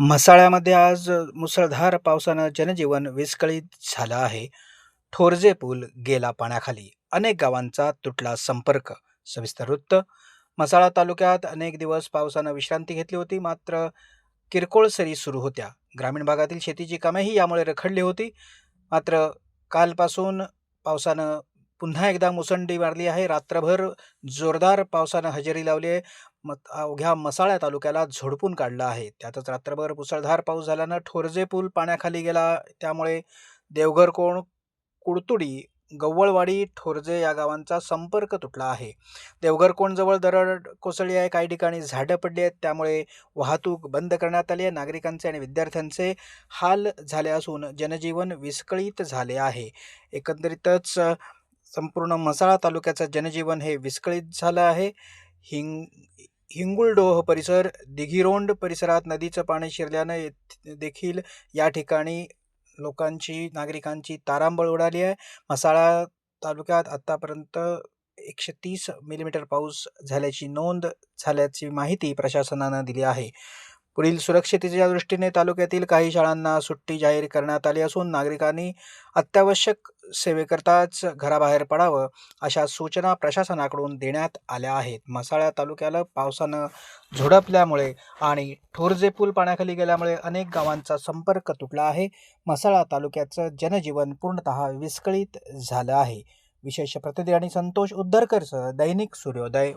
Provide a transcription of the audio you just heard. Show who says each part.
Speaker 1: मसाळ्यामध्ये आज मुसळधार पावसानं जनजीवन विस्कळीत झालं आहे. ठोरजे पूल गेला पाण्याखाली. अनेक गावांचा तुटला संपर्क. सविस्तर वृत्त मसाळा तालुक्यात अनेक दिवस पावसानं विश्रांती घेतली होती. मात्र किरकोळ सरी सुरू होत्या. ग्रामीण भागातील शेतीची कामेही यामुळे रखडली होती. मात्र कालपासून पावसानं पुन्हा एकदा मुसंडी मारली आहे. रात्रभर जोरदार पावसानं हजेरी लावली आहे. मत अवघ्या मसाळा तालुक्याला झोडपून काढलं आहे. त्यातच रात्रभर मुसळधार पाऊस झाल्यानं ठोरजे पूल पाण्याखाली गेला. त्यामुळे देवघरकोण, कुडतुडी, गव्वळवाडी, ठोरजे या गावांचा संपर्क तुटला आहे. देवघरकोणजवळ दरड कोसळली आहे. काही ठिकाणी झाडं पडली आहेत. त्यामुळे वाहतूक बंद करण्यात आली आहे. नागरिकांचे आणि विद्यार्थ्यांचे हाल झाले असून जनजीवन विस्कळीत झाले आहे. एकंदरीतच संपूर्ण मसाळा तालुक्याचं जनजीवन हे विस्कळीत झालं आहे. हिंग हिंगुळडोह परिसर, दिघिरोंड परिसरात नदीचं पाणी शिरल्यानं देखील या ठिकाणी लोकांची, नागरिकांची तारांबळ उडाली आहे. मसाळा तालुक्यात आत्तापर्यंत 130 मिलीमीटर पाऊस झाल्याची नोंद झाल्याची माहिती प्रशासनानं दिली आहे. पुढील सुरक्षिततेच्या दृष्टीने तालुक्यातील काही शाळांना सुट्टी जाहीर करण्यात आली असून नागरिकांनी अत्यावश्यक सेवेकरताच घराबाहेर पडावं, अशा सूचना प्रशासनाकडून देण्यात आल्या आहेत. मसाळा तालुक्याला पावसानं झोडपल्यामुळे आणि ठोरजे पूल पाण्याखाली गेल्यामुळे अनेक गावांचा संपर्क तुटला आहे. मसाळा तालुक्याचं जनजीवन पूर्णतः विस्कळीत झालं आहे. विशेष प्रतिनिधी आणि संतोष उद्दरकरसह दैनिक सूर्योदय